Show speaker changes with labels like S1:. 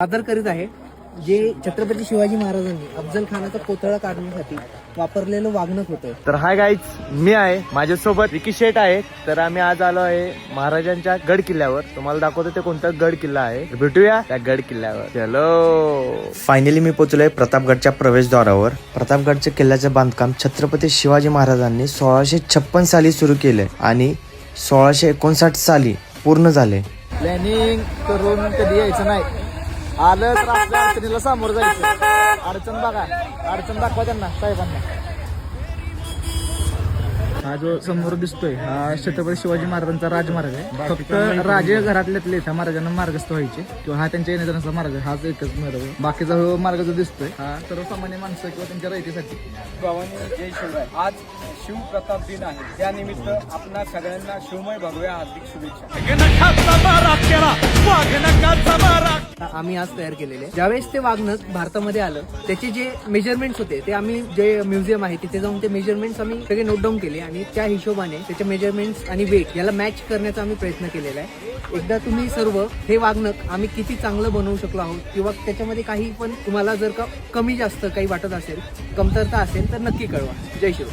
S1: सादर करीत आहे जे छत्रपती शिवाजी महाराजांनी अफजल खानाचा कोथळा काढण्यासाठी वापरलेलं वागणक होतं.
S2: तर हाय गाईज मी आहे माझ्यासोबत विकी शेट आहे. तर आम्ही आज आलो आहे महाराजांच्या गड किल्ल्यावर. तुम्हाला दाखवतो ते कोणता गड किल्ला आहे. भेटूया त्या गड किल्ल्यावर. चलो फायनली मी पोहोचलोय प्रतापगडच्या प्रवेशद्वारावर. प्रतापगडच्या किल्ल्याचं बांधकाम छत्रपती शिवाजी महाराजांनी सोळाशे छप्पन साली सुरू केले आणि सोळाशे एकोणसाठ साली पूर्ण झाले
S3: प्लॅनिंग करून कधी यायचं नाही. आलं तर आपल्या अडचणीला सामोरं जायचं. अडचण बघा. अडचण दाखवा त्यांना साहेबांना. हा जो समोर दिसतोय हा छत्रपती शिवाजी महाराजांचा राजमार्ग आहे. फक्त राजे घरातल्यातले त्या महाराजांना मार्गस्थ व्हायचे. किंवा हा त्यांच्या येण्याचा मार्ग आहे. हाच एकच मार्ग आहे. बाकीचा हो मार्ग जो दिसतोय हा सर्वसामान्य माणसं किंवा त्यांच्या रयतेसाठी.
S4: भवानी जय शिवराय. आज शिवप्रताप दिन आहे. त्यानिमित्त आपणा सगळ्यांना शिवमय भगव्या हार्दिक शुभेच्छा.
S1: आम्ही आज तयार केलेले. ज्यावेळेस ते वागणं भारतामध्ये आलं त्याचे जे मेजरमेंट्स होते ते आम्ही जे म्युझियम आहे तिथे जाऊन ते मेजरमेंट्स आम्ही सगळे नोट डाऊन केले आणि त्या हिशोबाने त्याचे मेजरमेंट्स आणि वेट याला मॅच करण्याचा आम्ही प्रयत्न केलेला आहे. एकदा तुम्ही सर्व हे वागणं आम्ही किती चांगलं बनवू शकलो आहोत किंवा त्याच्यामध्ये काही पण तुम्हाला जर का कमी जास्त काही वाटत असेल कमतरता असेल तर नक्की कळवा. जय शिव